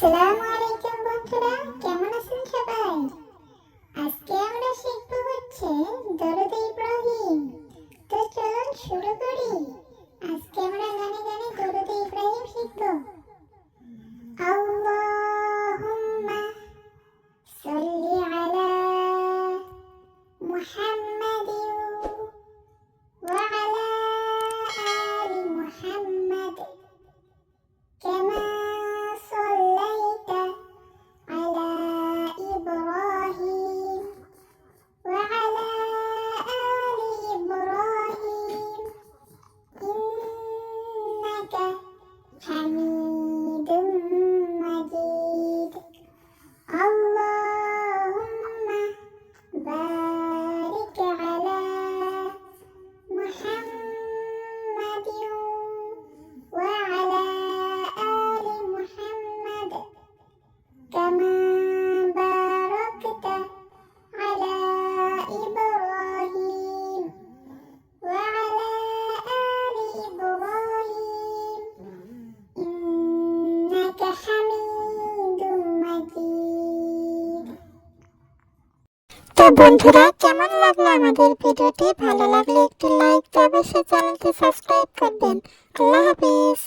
আসসালামু আলাইকুম বন্ধুরা, কেমন আছেন সবাই? আজকে আমরা শিখব হচ্ছে দরুদ ইব্রাহিম। তো চলুন শুরু করি। আজকে আমরা গানে গানে দরুদ ইব্রাহিম শিখব। আল্লাহুম্মা সাল্লি আলা মুহাম্মাদিন ওয়া আলা 猜谜 তো বন্ধুরা, কেমন লাগল আমাদের ভিডিওটি? ভালো লাগলে একটি লাইক তবে সে চ্যানেলটি সাবস্ক্রাইব করবেন। আল্লাহ হাফিজ।